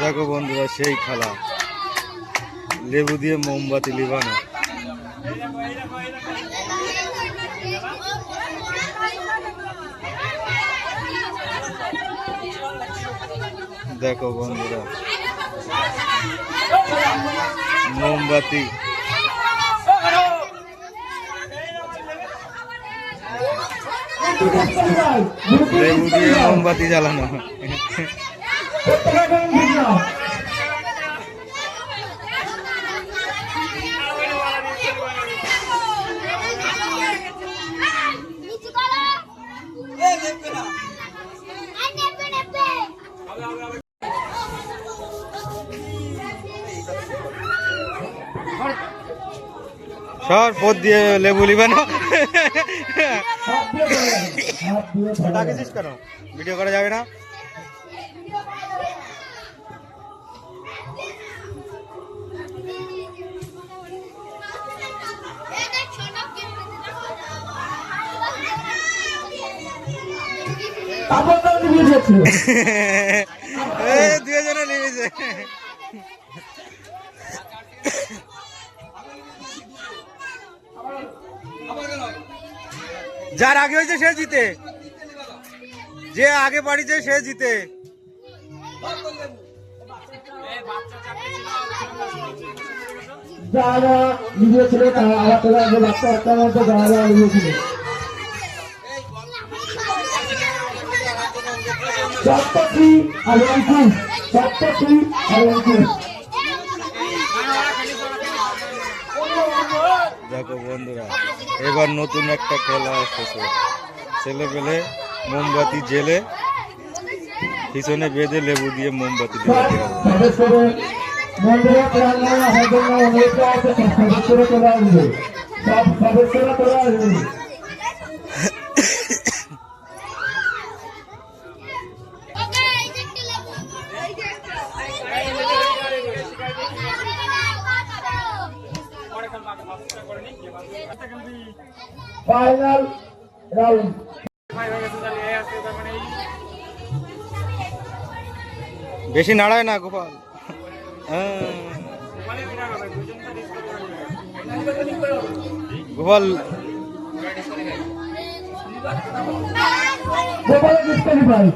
দেখো বন্ধুরা সেই খেলা। লেবু দিয়ে মোমবাতি লিবানো। দেখো বন্ধুরা মোমবাতি। লেবু মোমবাতি জ্বালানো সর পথ দিয়ে লেবু লিবানো ডাকেছিস কেন ভিডিও করা যাবে না এ দুজনে লিবেছে যার আগে হয়েছে সে জিতে। যে আগে বাড়িছে সে জিতে। যারা লিখেছিল তারা আবার তারা যে বাচ্চা বাচ্চার মধ্যে যারা যারা লিখেছিল সপ্তটি আর একুশ আর একুশ দেখো বন্ধুরা, এবার নতুন একটা খেলা আসতেছে ছেলে পেলে মোমবাতি জেলে পিছনে বেঁধে লেবু দিয়ে মোমবাতি লিবাতে ফাইনাল রাউন্ড বেশি নাড়ায় না গোপাল। হ্যাঁ। গোপাল গোপাল